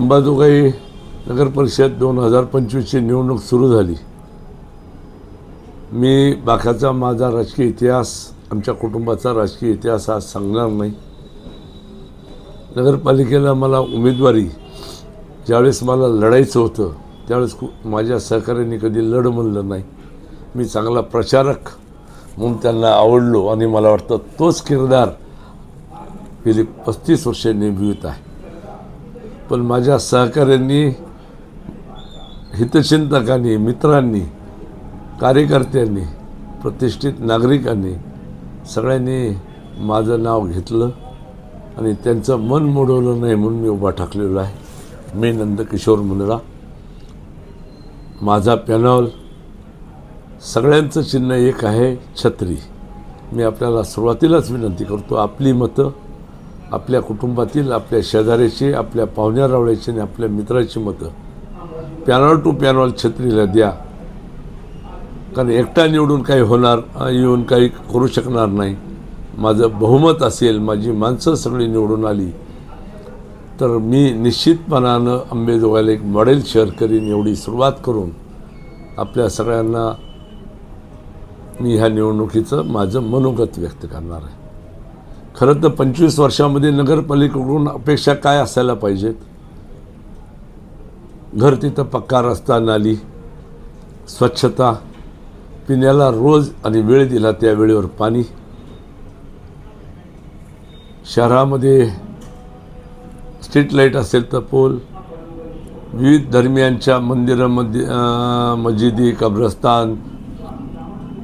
अंबाजोगाई नगरपरिषद दोन हजार पंचवीसची निवडणूक सुरू झाली. मी बाकाचा माझा राजकीय इतिहास आमच्या कुटुंबाचा राजकीय इतिहास आज सांगणार नाही. नगरपालिकेला मला उमेदवारी ज्यावेळेस मला लढायचं होतं त्यावेळेस कु माझ्या सहकार्याने कधी लढ म्हणलं नाही. मी चांगला प्रचारक म्हणून त्यांना आवडलो आणि मला वाटतं तोच किरदार गेली पस्तीस वर्षे निभवित आहे. पण माझ्या सहकाऱ्यांनी हितचिंतकांनी मित्रांनी कार्यकर्त्यांनी प्रतिष्ठित नागरिकांनी सगळ्यांनी माझं नाव घेतलं आणि त्यांचं मन मोडवलं नाही म्हणून मी उभा ठाकलेलो आहे. मी नंदकिशोर मुंदडा माझा पॅनॉल सगळ्यांचं चिन्ह एक आहे छत्री. मी आपल्याला सुरुवातीलाच विनंती करतो आपली मतं आपल्या कुटुंबातील आपल्या शेजाऱ्याची आपल्या पाहुण्या रावळ्याची आणि आपल्या मित्राची मतं. पॅनॉल टू पॅनॉल छत्रीला द्या. कारण एकटा निवडून काही होणार येऊन काही करू शकणार नाही. माझं बहुमत असेल माझी माणसं सगळी निवडून आली. तर मी निश्चितपणानं अंबेजोगाईला एक मॉडेल शेअर करीन एवढी सुरुवात करून आपल्या सगळ्यांना मी ह्या निवडणुकीचं माझं मनोगत व्यक्त करणार आहे. खरं तर पंचवीस वर्षामध्ये नगरपालिकेकडून अपेक्षा काय असायला पाहिजेत? घर तिथं पक्का रस्ता नाली स्वच्छता पिण्याला रोज आणि वेळ दिला त्या वेळेवर पाणी. शहरामध्ये स्ट्रीट लाइट असेल तर पोल विविध धर्मियांच्या मंदिरामध्ये मस्जिदी कब्रस्तान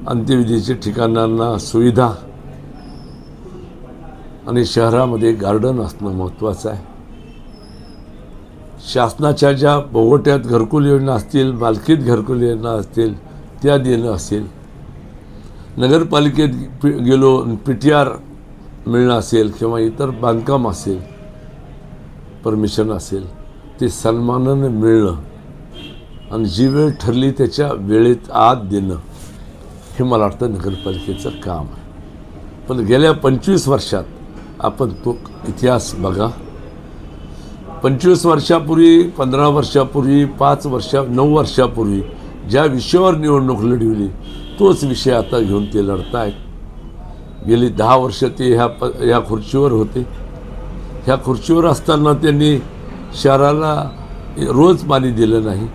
अंत्यविधीच्या ठिकाणांना सुविधा आणि शहरामध्ये गार्डन असणं महत्त्वाचं आहे. शासनाच्या ज्या बोगोट्यात घरकुल योजना असतील मालकीत घरकुल योजना असतील त्या देणं असेल. नगरपालिकेत पी गेलो पी टी आर मिळणं असेल किंवा इतर बांधकाम असेल परमिशन असेल ते सन्मानानं मिळणं आणि जी वेळ ठरली त्याच्या वेळेत आत देणं हे मला वाटतं नगरपालिकेचं काम आहे. पण गेल्या पंचवीस वर्षात आपण तो इतिहास बघा. पंचवीस वर्षापूर्वी पंधरा वर्षापूर्वी पाच वर्षा नऊ वर्षापूर्वी ज्या विषयावर निवडणूक लढविली तोच विषय आता घेऊन ते लढतायत. गेली दहा वर्ष ते ह्या प ह्या खुर्चीवर होते. ह्या खुर्चीवर असताना त्यांनी शहराला रोज पाणी दिलं नाही.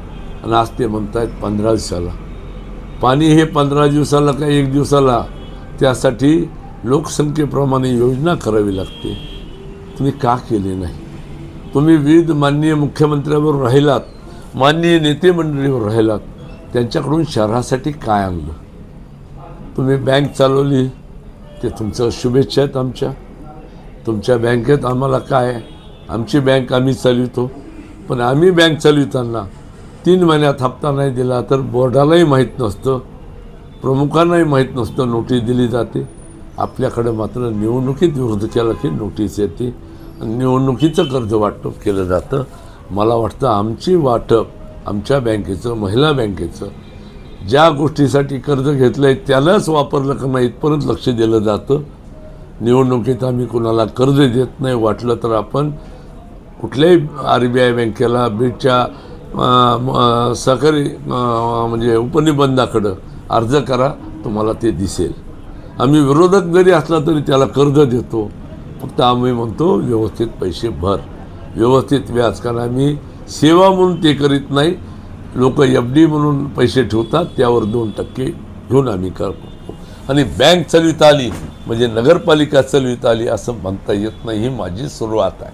आणि आज ते म्हणतायत पंधरा दिवसाला. पाणी हे पंधरा दिवसाला का एक दिवसाला? त्यासाठी लोकसंख्येप्रमाणे योजना करावी लागते. तुम्ही का केले नाही? तुम्ही विविध माननीय मुख्यमंत्र्यावर राहिलात माननीय नेते मंडळीवर राहिलात त्यांच्याकडून शहरासाठी काय आणलं? तुम्ही बँक चालवली ते तुमचं शुभेच्छा आहेत आमच्या. तुमच्या बँकेत आम्हाला काय आमची बँक आम्ही चालवितो. पण आम्ही बँक चालविताना तीन महिन्यात हप्ता नाही दिला तर बोर्डालाही माहीत नसतं प्रमुखांनाही माहीत नसतं नोटीस दिली जाते. आपल्याकडे मात्र निवडणुकीत विरोध केला की नोटीस येते. आणि निवडणुकीचं कर्ज वाटप केलं जातं. मला वाटतं आमची वाटप आमच्या बँकेचं महिला बँकेचं ज्या गोष्टीसाठी कर्ज घेतलं आहे त्यालाच वापरलं का नाही इथपर्यंत लक्ष दिलं जातं. निवडणुकीत आम्ही कुणाला कर्ज देत नाही वाटलं तर आपण कुठल्याही आर बी आय बँकेला बीडच्या म- सहकारी म्हणजे उपनिबंधाकडं अर्ज करा तुम्हाला ते दिसेल. आम्ही विरोधक जरी असला तरी त्याला कर्ज देतो. फक्त आम्ही म्हणतो व्यवस्थित पैसे भर. व्यवस्थित व्याज कारण आम्ही सेवा म्हणून ते करीत नाही. लोक एफ डी म्हणून पैसे ठेवतात त्यावर दोन टक्के घेऊन आम्ही करतो. आणि बँक चालविता आली म्हणजे नगरपालिका चालविता आली असं म्हणता येत नाही. ही माझी सुरुवात आहे.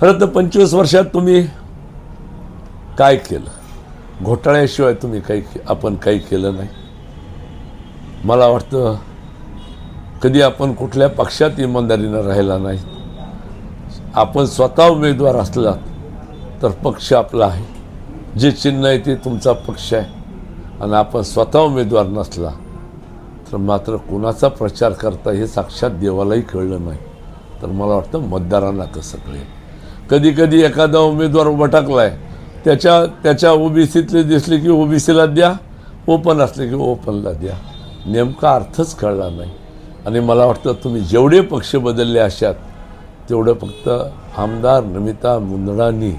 खरं तर पंचवीस वर्षात तुम्ही काय केलं? घोटाळ्याशिवाय तुम्ही काही आपण काही केलं नाही. मला वाटतं कधी आपण कुठल्या पक्षात इमानदारीनं राहिला नाही. आपण स्वतः उमेदवार असलात तर पक्ष आपला आहे. जे चिन्ह आहे ते तुमचा पक्ष आहे. आणि आपण स्वतः उमेदवार नसला तर मात्र कुणाचा प्रचार करता हे साक्षात देवालाही कळलं नाही. तर मला वाटतं मतदारांना कसं कळेल? कधी कधी एखादा उमेदवार उभा टाकला आहे त्याच्या त्याच्या ओबीसीतले दिसले की ओबीसीला द्या ओपन असले की ओपनला द्या. नेमका अर्थच कळला नाही. आणि मला वाटतं तुम्ही जेवढे पक्ष बदलले अशात तेवढं फक्त आमदार नमिता मुंदडांनी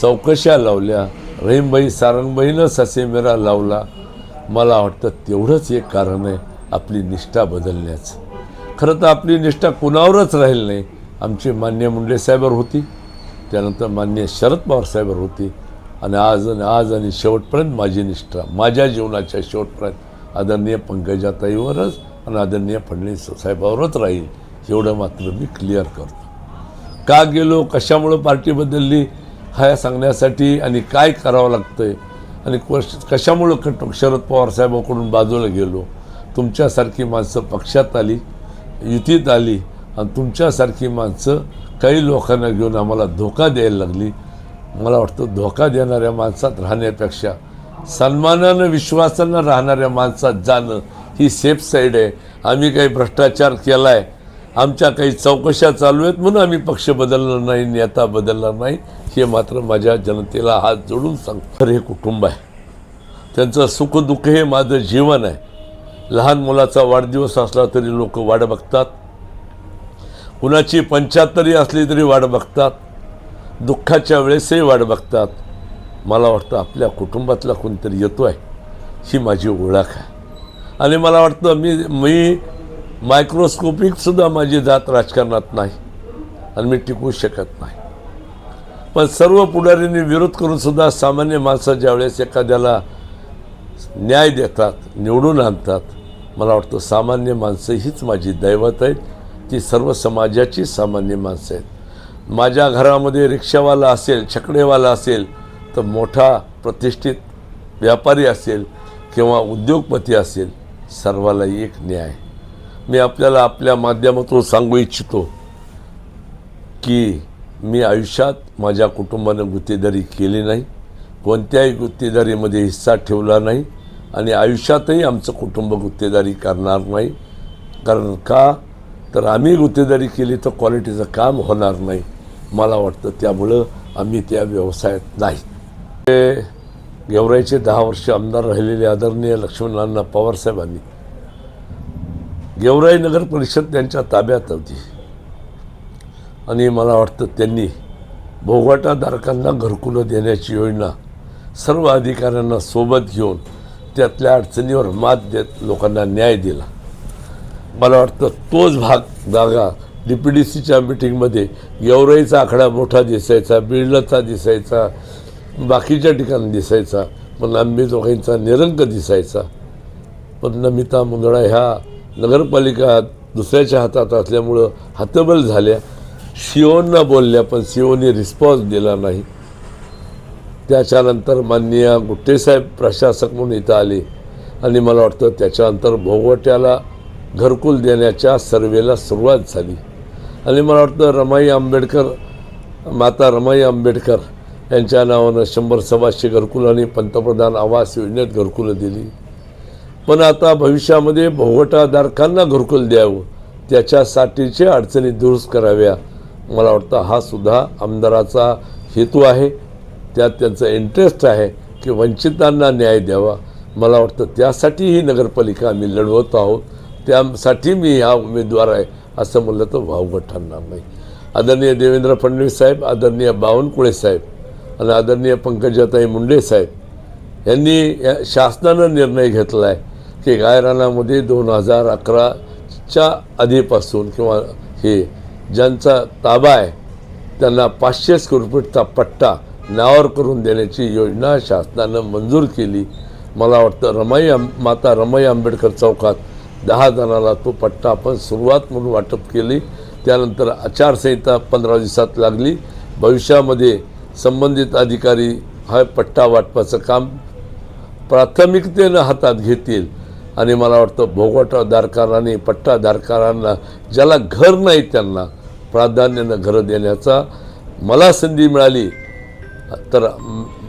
चौकशा लावल्या रहीमबाई सारंगबाईनं ससेमेरा लावला. मला वाटतं तेवढंच एक कारण आहे आपली निष्ठा बदलण्याचं. खरं तर आपली निष्ठा कुणावरच राहील नाही. आमची मान्य मुंडे साहेबर होती. त्यानंतर मान्य शरद पवार साहेबर होती. आणि आज आणि आज आणि शेवटपर्यंत माझी निष्ठा माझ्या जीवनाच्या शेवटपर्यंत आदरणीय पंकजाताईवरच आणि आदरणीय फडणवीस साहेबावरच राहील. एवढं मात्र मी क्लिअर करतो. का गेलो कशामुळं पार्टी बदलली हा सांगण्यासाठी आणि काय करावं लागतंय? आणि कश कशामुळं कट शरद पवार साहेबाकडून बाजूला गेलो? तुमच्यासारखी माणसं पक्षात आली युतीत आली आणि तुमच्यासारखी माणसं काही लोकांना घेऊन आम्हाला धोका द्यायला लागली. मला वाटतं धोका देणाऱ्या माणसात राहण्यापेक्षा सन्मानानं विश्वासानं राहणाऱ्या माणसात जाणं ही सेफ साईड आहे. आम्ही काही भ्रष्टाचार केला आहे आमच्या काही चौकशा चालू आहेत म्हणून आम्ही पक्ष बदलणार नाही नेता बदलणार नाही. हे मात्र माझ्या जनतेला हात जोडून सांगतो. तर हे कुटुंब आहे. त्यांचं सुखदुःख हे माझं जीवन आहे. लहान मुलाचा वाढदिवस असला तरी लोक वाट बघतात. कुणाची पंच्याहत्तरी असली तरी वाट बघतात. दुःखाच्या वेळेसही वाट बघतात. मला वाटतं आपल्या कुटुंबातला कोणतरी येतो आहे ही माझी ओळख आहे. आणि मला वाटतं मी मी मायक्रोस्कोपिकसुद्धा माझी जात राजकारणात नाही आणि मी टिकू शकत नाही. पण सर्व पुढाऱ्यांनी विरोध करूनसुद्धा सामान्य माणसं ज्यावेळेस एखाद्याला न्याय देतात निवडून आणतात मला वाटतं सामान्य माणसं हीच माझी दैवत आहेत ती सर्व समाजाची सामान्य माणसं आहेत. माझ्या घरामध्ये रिक्षावाला असेल छकडेवाला असेल तर मोठा प्रतिष्ठित व्यापारी असेल किंवा उद्योगपती असेल सर्वाला एक न्याय. मी आपल्याला आपल्या माध्यमातून सांगू इच्छितो की मी आयुष्यात माझ्या कुटुंबानं गुत्तेदारी केली नाही कोणत्याही गुत्तेदारीमध्ये हिस्सा ठेवला नाही आणि आयुष्यातही आमचं कुटुंब गुत्तेदारी करणार नाही. कारण का? तर आम्ही गुत्तेदारी केली तर क्वालिटीचं काम होणार नाही. मला वाटतं त्यामुळं आम्ही त्या व्यवसायात नाही. ते गेवराईचे दहा वर्ष आमदार राहिलेले आदरणीय लक्ष्मणांना पवारसाहेबांनी गेवराई नगर परिषद त्यांच्या ताब्यात होती. आणि मला वाटतं त्यांनी भोगाटाधारकांना घरकुलं देण्याची योजना सर्व अधिकाऱ्यांना सोबत घेऊन त्यातल्या अडचणीवर मात देत लोकांना न्याय दिला. मला वाटतं तोच भाग जागा डी पी डी सीच्या मिटिंगमध्ये गेवराईचा आकडा मोठा दिसायचा बिळलाचा दिसायचा बाकीच्या ठिकाणी दिसायचा पण आंबेजोगाईंचा निरंक दिसायचा. पण नमिता मुंदडा ह्या नगरपालिका दुसऱ्याच्या हातात असल्यामुळं हातबल झाल्या. शिओंना बोलल्या पण शिओने रिस्पॉन्स दिला नाही. त्याच्यानंतर माननीय गुट्टेसाहेब प्रशासक म्हणून इथं आले. आणि मला वाटतं त्याच्यानंतर भोगवट्याला घरकुल देण्याच्या सर्वेला सुरुवात झाली. आणि मला वाटतं रमाई आंबेडकर माता रमाई आंबेडकर यांच्या नावानं शंभर सव्वाशे घरकुलांनी पंतप्रधान आवास योजनेत घरकुलं दिली. पण आता भविष्यामध्ये भोगटाधारकांना घरकुल द्यावं त्याच्यासाठीचे अडचणी दुरुस्त कराव्या मला वाटतं हा सुद्धा आमदाराचा हेतू आहे. त्यात त्यांचं इंटरेस्ट आहे की वंचितांना न्याय द्यावा. मला वाटतं त्यासाठी ही नगरपालिका आम्ही लढवत आहोत. त्यासाठी मी हा उमेदवार आहे असं म्हणलं तर वावगं ठरणार नाही. आदरणीय देवेंद्र फडणवीस साहेब आदरणीय बावनकुळे साहेब आणि आदरणीय पंकजाताई मुंडे साहेब यांनी या शासनानं निर्णय घेतला आहे की गायरानामध्ये दोन हजार अकराच्या आधीपासून किंवा हे ज्यांचा ताबा आहे त्यांना पाचशे स्क्वेअर फूटचा पट्टा नावावर करून देण्याची योजना शासनानं मंजूर केली. मला वाटतं रमाई आं माता रमाई आंबेडकर चौकात दहा जणाला तो पट्टा आपण सुरुवात म्हणून वाटप केली. त्यानंतर आचारसंहिता पंधरा दिवसात लागली. भविष्यामध्ये संबंधित अधिकारी हा पट्टा वाटपाचं काम प्राथमिकतेनं हातात घेतील. आणि मला वाटतं भोगवटाधारकारांनी पट्टाधारकारांना ज्याला घर नाही त्यांना प्राधान्यानं घरं देण्याचा मला संधी मिळाली. तर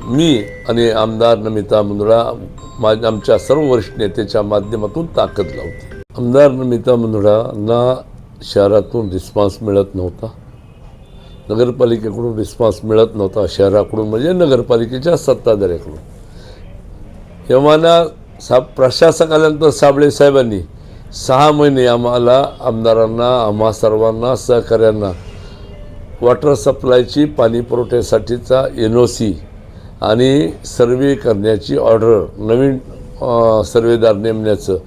मी आणि आमदार नमिता मुंदडा मा आमच्या सर्व वरिष्ठ नेत्याच्या माध्यमातून ताकद लावते. आमदार नमिता मुंदडांना शहरातून रिस्पॉन्स मिळत नव्हता. नगरपालिकेकडून रिस्पॉन्स मिळत नव्हता शहराकडून म्हणजे नगरपालिकेच्या सत्ताधाऱ्याकडून. तेव्हा सा प्रशासक आल्यानंतर साबळे साहेबांनी सहा महिने आम्हाला आमदारांना आम्हा सर्वांना सहकाऱ्यांना वॉटर सप्लायची पाणी पुरवठ्यासाठीचा एन ओ सी आणि सर्वे करण्याची ऑर्डर नवीन सर्वेदार नेमण्याचं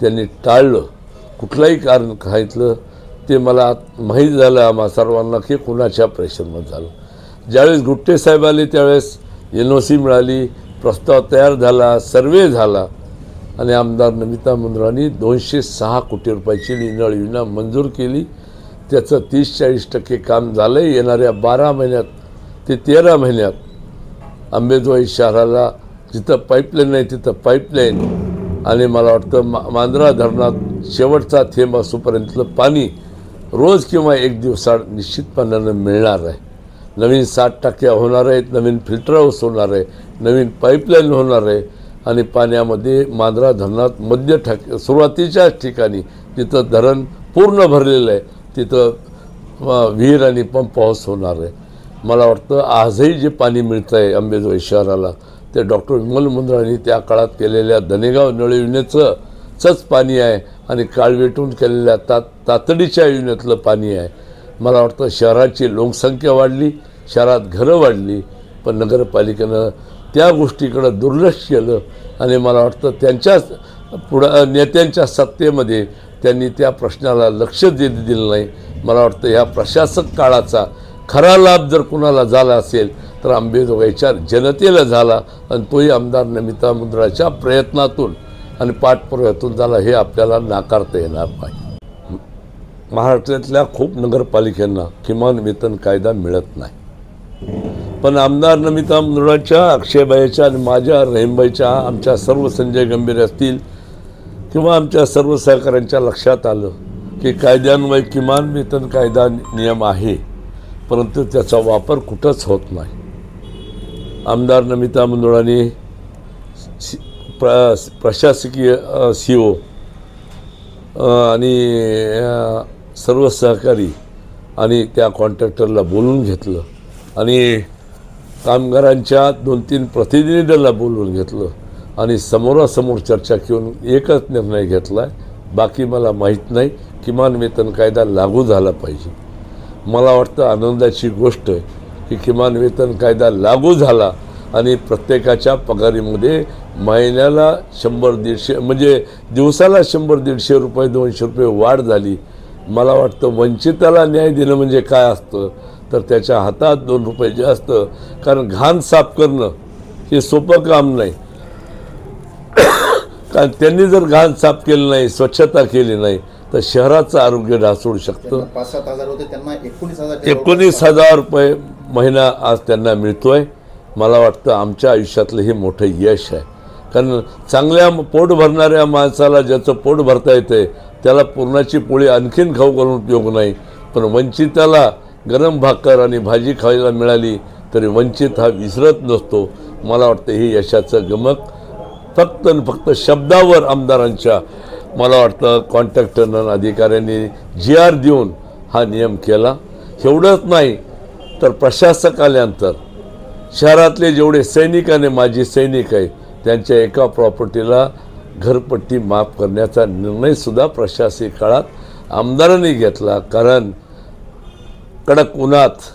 त्यांनी टाळलं. कुठलाही कारण सांगितलं ते मला माहीत झालं आम्हा सर्वांना की कुणाच्या प्रेशरमध्ये झालं. ज्यावेळेस गुट्टे साहेब आले त्यावेळेस एन ओ सी मिळाली प्रस्ताव तयार झाला सर्वे झाला. आणि आमदार नमिता मुंद्रांनी दोनशे सहा कोटी रुपयाची नळ योजना मंजूर केली. त्याचं तीस चाळीस टक्के काम झालं आहे येणाऱ्या बारा महिन्यात ते तेरा महिन्यात आंबेजोगाई शहराला जिथं पाईपलाईन नाही तिथं पाईपलाईन आणि मला वाटतं मा मांजरा धरणात शेवटचा थेंब असूपर्यंतलं पाणी रोज किंवा एक दिवसाड निश्चितपणानं मिळणार आहे. नवीन साठ टक्के होणार आहेत नवीन फिल्टर हाऊस होणार आहे नवीन पाईपलाईन होणार आहे आणि पाण्यामध्ये मांजरा धरणात मध्य ठक सुरुवातीच्याच ठिकाणी तिथं धरण पूर्ण भरलेलं आहे तिथं विहीर आणि पंप हाऊस होणार आहे. मला वाटतं आजही जे पाणी मिळतं आहे अंबेजोगाई शहराला ते डॉक्टर विमल मुंद्रांनी त्या काळात केलेल्या धनेगाव नळ योजनेचं चंच पाणी आहे आणि काळवेटून केलेल्या ता तातडीच्या योजनेतलं पाणी आहे. मला वाटतं शहराची लोकसंख्या वाढली शहरात घरं वाढली पण नगरपालिकेनं त्या गोष्टीकडं दुर्लक्ष केलं आणि मला वाटतं त्यांच्याच पुढं नेत्यांच्या सत्तेमध्ये त्यांनी त्या प्रश्नाला लक्ष दे दिलं नाही. मला वाटतं ह्या प्रशासक काळाचा खरा लाभ जर कुणाला झाला असेल तर आंबेजोगाईच्या जनतेला झाला आणि तोही आमदार नमिता मुंद्राच्या प्रयत्नातून आणि पाठपुराव्यातून झाला हे आपल्याला नाकारता येणार नाही. महाराष्ट्रातल्या खूप नगरपालिकांना किमान वेतन कायदा मिळत नाही. पण आमदार नमिता मुंदडाच्या अक्षयबाईच्या आणि माझ्या रहीमबाईच्या आमच्या सर्व संजय गंभीर असतील किंवा आमच्या सर्व सहकाऱ्यांच्या लक्षात आलं की कायद्यान्वये किमान वेतन कायदा नियम आहे परंतु त्याचा वापर कुठंच होत नाही. आमदार नमिता मुंदुळांनी प्र प्रशासकीय सी ओ आणि सर्व सहकारी आणि त्या कॉन्ट्रॅक्टरला बोलून घेतलं. आणि कामगारांच्या दोन तीन प्रतिनिधींना बोलवून घेतलं. आणि समोरासमोर चर्चा घेऊन एकच निर्णय घेतला आहे बाकी मला माहीत नाही. किमान वेतन कायदा लागू झाला पाहिजे. मला वाटतं आनंदाची गोष्ट आहे की किमान वेतन कायदा लागू झाला आणि प्रत्येकाच्या पगारीमध्ये महिन्याला शंभर दीडशे म्हणजे दिवसाला शंभर दीडशे रुपये दोनशे रुपये वाढ झाली. मला वाटतं वंचिताला न्याय देणं म्हणजे काय असतं? तर त्याच्या हातात दोन रुपये जास्त. कारण घाण साफ करणं हे सोपं काम नाही. कारण त्यांनी जर घाण साफ केलं नाही स्वच्छता केली नाही तर शहराचं आरोग्य ढासळू शकतं. पाच सात हजार होते त्यांना एकोणीस हजार एकोणीस हजार रुपये महिना आज त्यांना मिळतोय. मला वाटतं आमच्या आयुष्यातलं हे मोठं यश आहे. कारण चांगल्या पोट भरणाऱ्या माणसाला ज्याचं पोट भरता येतं त्याला पुरणाची पोळी आणखीन खाऊ घालून उपयोग नाही. पण वंचिताला गरम भाकर आणि भाजी खायला मिळाली तरी वंचित हा विसरत नसतो. मला वाटतं हे यशाचं गमक. फक्त आणि फक्त शब्दावर आमदारांच्या मला वाटतं कॉन्ट्रॅक्टरनं अधिकाऱ्यांनी जी आर देऊन हा नियम केला. एवढंच नाही तर प्रशासक आल्यानंतर शहरातले जेवढे सैनिक आणि माजी सैनिक आहे त्यांच्या एका प्रॉपर्टीला घरपट्टी माफ करण्याचा निर्णयसुद्धा प्रशासकीय काळात आमदारांनी घेतला. कारण कडक उन्हात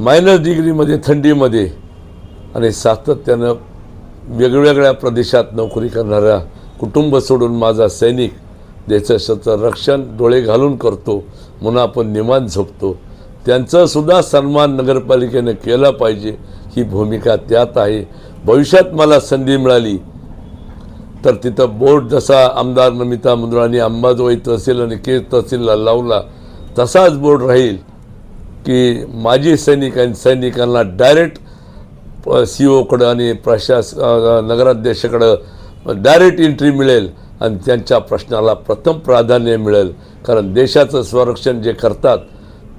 मायनस डिग्रीमध्ये थंडीमध्ये आणि सातत्यानं वेगवेगळ्या प्रदेशात नोकरी करणाऱ्या कुटुंब सोडून माझा सैनिक देशाचं रक्षण डोळे घालून करतो म्हणून आपण निमान झोपतो. त्यांचासुद्धा सन्मान नगरपालिकेनं केला पाहिजे. ही भूमिका त्यात आहे. भविष्यात मला संधी मिळाली तर तिथं बोर्ड जसा आमदार नमिता मुंद्रांनी अंबाजोई तहसील आणि केज तहसीलला लावला तसाच बोर्ड राहील की माजी सैनिक आणि सैनिकांना डायरेक्ट सी ओकडं आणि प्रशास अ, नगराध्यक्षकडं डायरेक्ट एंट्री मिळेल आणि त्यांच्या प्रश्नाला प्रथम प्राधान्य मिळेल. कारण देशाचं संरक्षण जे करतात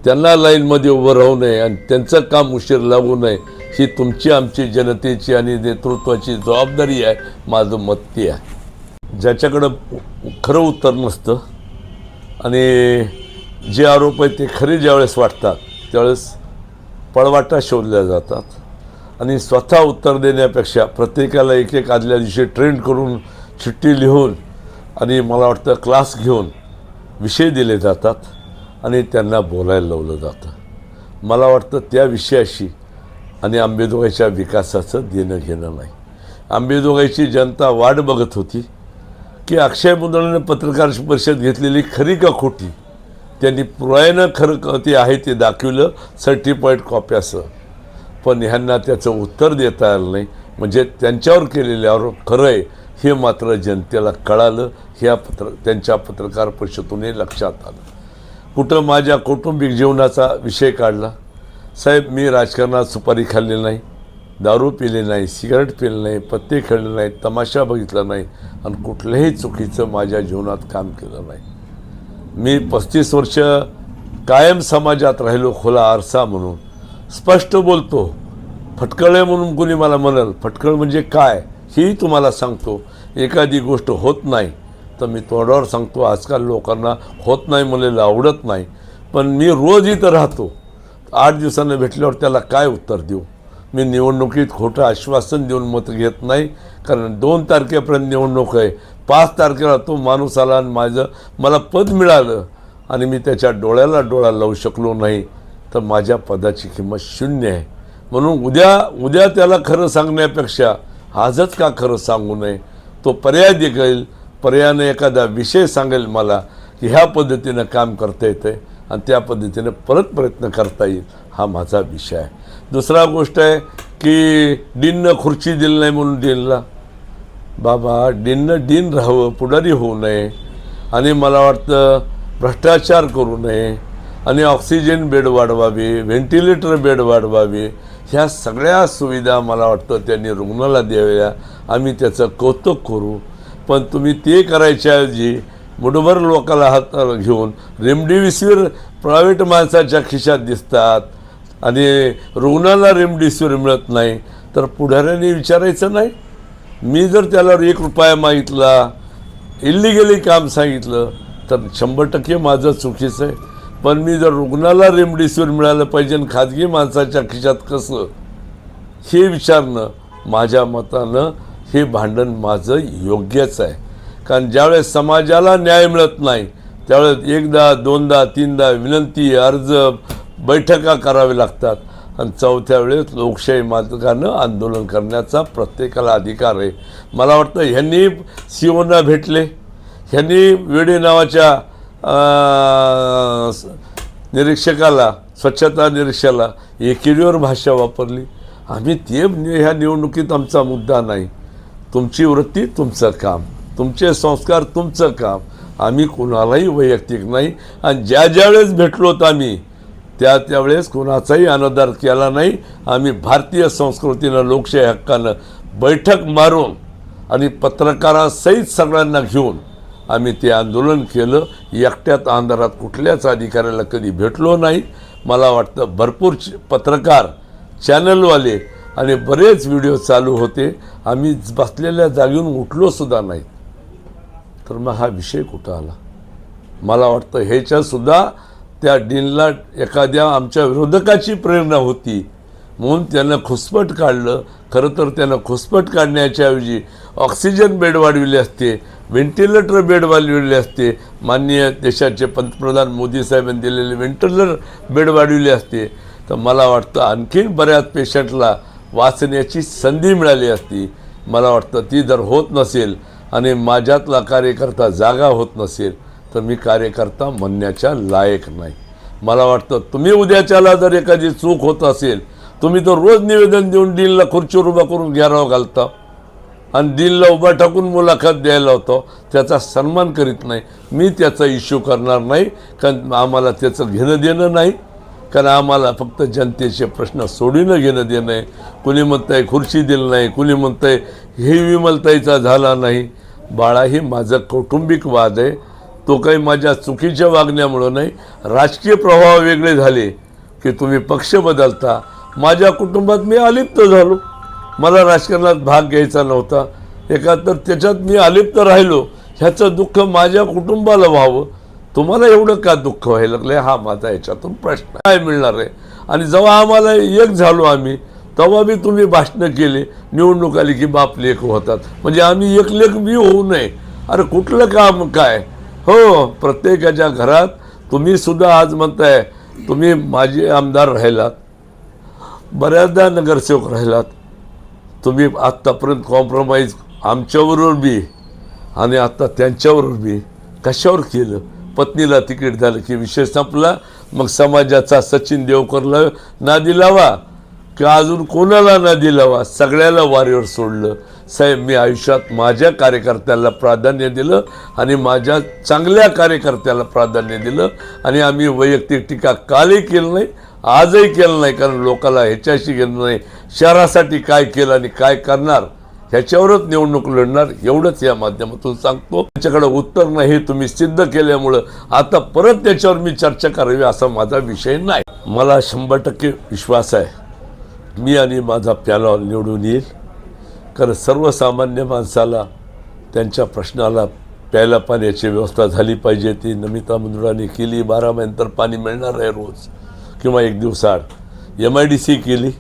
त्यांना लाईनमध्ये उभं राहू नये आणि त्यांचं काम उशीर लागू नये ही तुमची आमची जनतेची आणि नेतृत्वाची जबाबदारी आहे माझं मत ते आहे. ज्याच्याकडं खरं उत्तर नसतं आणि जे आरोप आहेत ते खरे ज्यावेळेस वाटतात त्यावेळेस पळवाटा शोधल्या जातात. आणि स्वतः उत्तर देण्यापेक्षा प्रत्येकाला एक एक आदल्या दिवशी ट्रेंड करून चिठ्ठी लिहून आणि मला वाटतं क्लास घेऊन विषय दिले जातात. आणि त्यांना बोलायला लावलं जातं. मला वाटतं त्या विषयाशी आणि आंबेजोगाईच्या विकासाचं देणं घेणं नाही. आंबेजोगाईची जनता वाट बघत होती की अक्षय मुदळानं पत्रकार परिषद घेतलेली खरी का खोटी त्यांनी पुरायनं खरं क- ते आहे ते दाखवलं सर्टिफाईड कॉप्याचं पण ह्यांना त्याचं उत्तर देता आलं नाही. म्हणजे त्यांच्यावर केलेले आरोप खरं आहे हे मात्र जनतेला कळालं ह्या पत्र त्यांच्या पत्रकार परिषदेतूनही लक्षात आलं. कुठं माझ्या कौटुंबिक जीवनाचा विषय काढला? साहेब मी राजकारणात सुपारी खाल्ली नाही दारू पिले नाही सिगारेट पिले नाही पत्ते खेळले नाही तमाशा बघितला नाही आणि कुठल्याही चुकीचं माझ्या जीवनात काम केलं नाही. मी पस्तीस वर्ष कायम समाजात राहिलो खोला आरसा म्हणून. स्पष्ट बोलतो फटकळे म्हणून कोणी मला म्हणाल फटकळ म्हणजे काय हेही तुम्हाला सांगतो. एखादी गोष्ट होत नाही तर मी तोंडावर सांगतो आजकाल लोकांना होत नाही म्हणलेलं आवडत नाही. पण मी रोज इथं राहतो. आठ दिवसांनी भेटल्यावर त्याला काय उत्तर देऊ? मी निवडणुकीत खोटं आश्वासन देऊन मत घेत नाही कारण दोन तारखेपर्यंत निवडणूक आहे. पाच तारखेला तो माणूस आला आणि माझं मला पद मिळालं आणि मी त्याच्या डोळ्याला डोळा लावू शकलो नाही तर माझ्या पदाची किंमत शून्य आहे. म्हणून उद्या उद्या त्याला खरं सांगण्यापेक्षा आजच का खरं सांगू नये? तो पर्याय देखील पर्यायाने एखादा विषय सांगेल मला की ह्या पद्धतीनं काम करता येतं आणि त्या पद्धतीनं परत प्रयत्न करता येईल हा माझा विषय आहे. दुसरा गोष्ट आहे की डीननं खुर्ची दिली नाही म्हणून डीनला बाबा डीननं डीन राहावं पुढारी होऊ नये आणि मला वाटतं भ्रष्टाचार करू नये आणि ऑक्सिजन बेड वाढवावे व्हेंटिलेटर बेड वाढवावे ह्या सगळ्या सुविधा मला वाटतं त्यांनी रुग्णाला द्याव्या. आम्ही त्याचं कौतुक करू पण तुम्ही ते करायच्याऐवजी मुठभर लोकाला हाताला घेऊन रेमडेसिवीर प्रायव्हेट माणसाच्या खिशात दिसतात आणि रुग्णाला रेमडेसिवीर मिळत नाही तर पुढाऱ्याने विचारायचं नाही? मी जर त्याला एक रुपया मागितला इल्लिगली काम सांगितलं तर शंभर टक्के माझं चुकीचं आहे. पण मी जर रुग्णाला रेमडेसिवीर मिळालं पाहिजे आणि खाजगी माणसाच्या खिशात कसं? हे विचारणं माझ्या मतानं हे भांडण माझं योग्यच आहे. कारण ज्यावेळेस समाजाला न्याय मिळत नाही त्यावेळेस एकदा दोनदा तीनदा विनंती अर्ज बैठका कराव्या लागतात. आणि चौथ्या वेळेस लोकशाही मार्गानं आंदोलन करण्याचा प्रत्येकाला अधिकार आहे. मला वाटतं ह्यांनी सीओना भेटले. ह्यांनी वेडे नावाच्या निरीक्षकाला स्वच्छता निरीक्षकाला एकेरीवर भाषा वापरली. आम्ही ते ह्या निवडणुकीत आमचा मुद्दा नाही. तुमची वृत्ती तुमचं काम. तुमचे संस्कार तुमचं काम. आम्ही कोणालाही वैयक्तिक नाही आणि ज्या ज्यावेळेस भेटलोत आम्ही त्या त्यावेळेस कुणाचाही अनादर केला नाही. आम्ही भारतीय संस्कृतीनं लोकशाही हक्कानं बैठक मारून आणि पत्रकारासहित सगळ्यांना घेऊन आम्ही ते आंदोलन केलं. एकट्यात अंधारात कुठल्याच अधिकाऱ्याला कधी भेटलो नाही. मला वाटतं भरपूर च- पत्रकार चॅनलवाले आणि बरेच व्हिडिओ चालू होते. आम्ही बसलेल्या जागेहून उठलो सुद्धा नाही. तर मग हा विषय कुठं आला? मला वाटतं ह्याच्यासुद्धा त्या डीनला एखाद्या आमच्या विरोधकाची प्रेरणा होती. म्हणून त्यानं खुसपट काढलं. खरं तर त्यानं खुसपट काढण्याच्याऐवजी ऑक्सिजन बेड वाढविले असते व्हेंटिलेटर बेड वाढविले असते. माननीय देशाचे पंतप्रधान मोदी साहेबांनी दिलेले व्हेंटिलेटर बेड वाढविले असते. तर मला वाटतं आणखीन बऱ्याच पेशंटला वाचण्याची संधी मिळाली असती. मला वाटतं ती जर होत नसेल आणि माझ्यातला कार्यकर्ता जागा होत नसेल तर मी कार्यकर्ता म्हणण्याच्या लायक नाही. मला वाटतं तुम्ही उद्याच्याला जर एखादी चूक होत असेल तुम्ही तर रोज निवेदन देऊन डीलला खुर्चीवर उभा करून घेराव घालता. आणि डीलला उभा टाकून मुलाखत द्यायला होतो त्याचा सन्मान करीत नाही. मी त्याचा इश्यू करणार नाही कारण आम्हाला त्याचं घेणं देणं नाही. कारण आम्हाला फक्त जनतेचे प्रश्न सोडीनं घेणं देणं आहे कुणी म्हणतंय खुर्ची दिलं नाही कुणी म्हणतंय हे विमलताईचा झाला नाही. बाळा हे माझं कौटुंबिक वाद आहे. तो काही माझ्या चुकीच्या वागण्यामुळं नाही. राजकीय प्रभाव वेगळे झाले की तुम्ही पक्ष बदलता. माझ्या कुटुंबात मी अलिप्त झालो. मला राजकारणात भाग घ्यायचा नव्हता. एका तर त्याच्यात मी अलिप्त राहिलो. ह्याचं दुःख माझ्या कुटुंबाला व्हावं. तुम्हाला एवढं का दुःख व्हायला लागलं हा माझा याच्यातून प्रश्न काय मिळणार आहे? आणि जेव्हा आम्हाला एक झालो आम्ही तेव्हा बी तुम्ही भाषणं केले निवडणूक आली की बाप लेख होतात. म्हणजे आम्ही एक लेख बी होऊ नये. अरे कुठलं काम काय? हो प्रत्येकाच्या घरात तुम्ही सुद्धा आज म्हणताय तुम्ही माझे आमदार राहिलात बऱ्याचदा नगरसेवक राहिलात. तुम्ही आत्तापर्यंत कॉम्प्रोमाइज आमच्याबरोबर बी आणि आत्ता त्यांच्याबरोबर बी कशावर केलं? पत्नीला तिकीट झालं की विषय संपला मग समाजाचा सचिन देवकरला नादी लावा. किंवा अजून कोणाला नादी लावा? सगळ्याला वारीवर सोडलं. साहेब मी आयुष्यात माझ्या कार्यकर्त्याला प्राधान्य दिलं आणि माझ्या चांगल्या कार्यकर्त्याला प्राधान्य दिलं आणि आम्ही वैयक्तिक टीका कालही केलं नाही आजही केलं नाही कारण लोकाला ह्याच्याशी गेलं नाही. शहरासाठी काय केलं आणि काय करणार? ह्याच्यावरच निवडणूक लढणार एवढंच या माध्यमातून सांगतो. त्याच्याकडे उत्तर नाही हे तुम्ही सिद्ध केल्यामुळं आता परत त्याच्यावर मी चर्चा करावी असा माझा विषय नाही. मला शंभर टक्के विश्वास आहे मी आणि माझा पॅनल निवडून येईल. कारण सर्वसामान्य माणसाला त्यांच्या प्रश्नाला प्यायला पाण्याची व्यवस्था झाली पाहिजे ती नमिता मंजुळाने केली. बारा महिन्यानंतर पाणी मिळणार आहे रोज किंवा एक दिवसाआड. एम आय डी सी केली.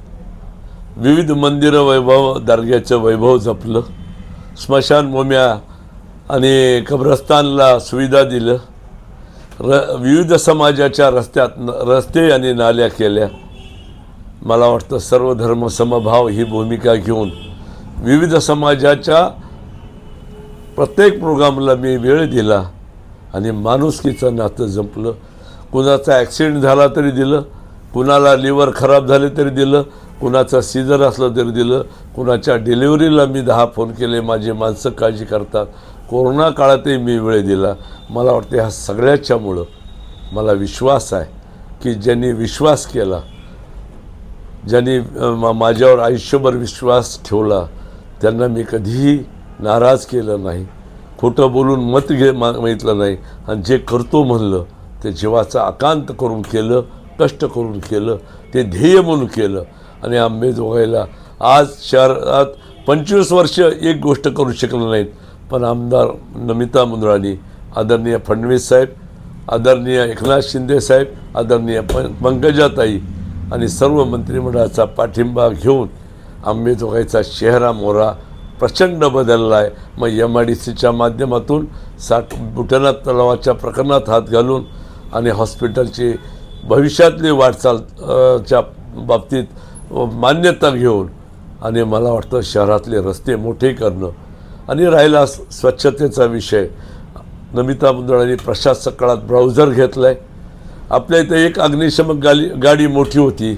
विविध मंदिरं वैभव दर्ग्याचं वैभव जपलं. स्मशानभूम्या आणि कब्रस्तानला सुविधा दिलं. र विविध समाजाच्या रस्त्यात रस्ते आणि नाल्या केल्या. मला वाटतं सर्व धर्म समभाव ही भूमिका घेऊन विविध समाजाच्या प्रत्येक प्रोग्रामला मी वेळ दिला आणि माणुसकीचं नातं जपलं. कुणाचा ॲक्सिडेंट झाला तरी दिलं. कुणाला लिव्हर खराब झाले तरी दिलं. कुणाचं सीझर असलं तरी दिलं कुणाच्या डिलिव्हरीला मी दहा फोन केले माझी माणसं काळजी करतात. कोरोना काळातही मी वेळ दिला. मला वाटते ह्या सगळ्याच्यामुळं मला विश्वास आहे की ज्यांनी विश्वास केला ज्यांनी मा- माझ्यावर आयुष्यभर विश्वास ठेवला त्यांना मी कधीही नाराज केलं नाही खोटं बोलून मत घे मा मागितलं नाही आणि जे करतो म्हणलं ते जीवाचा आकांत करून केलं कष्ट करून केलं ते ध्येय म्हणून केलं. आणि आंबेजोगाईला आज शहरात पंचवीस वर्ष एक गोष्ट करू शकलं नाहीत. पण आमदार नमिता मुंद्राणी आदरणीय फडणवीस साहेब आदरणीय एकनाथ शिंदे साहेब आदरणीय प पंकजाताई आणि सर्व मंत्रिमंडळाचा पाठिंबा घेऊन आंबेजोगाईचा चेहरा मोहरा प्रचंड बदलला आहे. मग एम आय डी सीच्या माध्यमातून साठ बुटनाथ तलावाच्या प्रकरणात हात घालून आणि हॉस्पिटलची भविष्यातली वाटचाल च्या बाबतीत मान्यता घेऊन आणि मला वाटतं शहरातले रस्ते मोठे करणं आणि राहिला स्वच्छतेचा विषय. नमिता मुंदळांनी प्रशासक काळात ब्राउझर घेतला आहे आपल्या इथं एक अग्निशमक गाडी गाडी मोठी होती.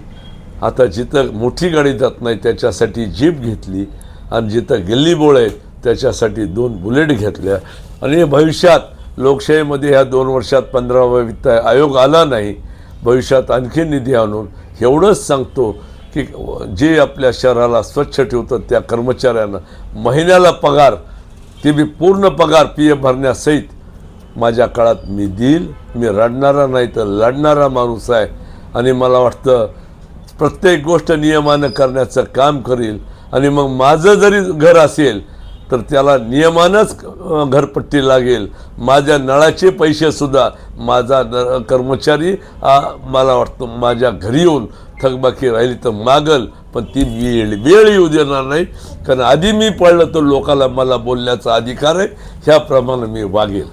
आता जिथं मोठी गाडी जात नाही त्याच्यासाठी जीप घेतली आणि जिथं गल्लीबोळ आहेत त्याच्यासाठी दोन बुलेट घेतल्या. आणि भविष्यात लोकशाहीमध्ये ह्या दोन वर्षात पंधरावा वित्त आयोग आला नाही. भविष्यात आणखी निधी आणून एवढंच सांगतो की जे आपल्या शहराला स्वच्छ ठेवतात त्या कर्मचाऱ्यांना महिन्याला पगार ते मी पूर्ण पगार पी एफ भरण्यासहित माझ्या काळात मी देईल मी रडणारा नाही तर लढणारा माणूस आहे. आणि मला वाटतं प्रत्येक गोष्ट नियमानं करण्याचं काम करील. आणि मग माझं जरी घर असेल तर त्याला नियमानंच घरपट्टी लागेल. माझ्या नळाचे पैसेसुद्धा माझा न कर्मचारी हा मला वाटतं माझ्या घरी येऊन थकबाकी राहिली तर मागल पण ती वेळ वेळ येऊ देणार नाही. कारण आधी मी पडलं तर लोकाला मला बोलण्याचा अधिकार आहे. ह्याप्रमाणे मी वागेल.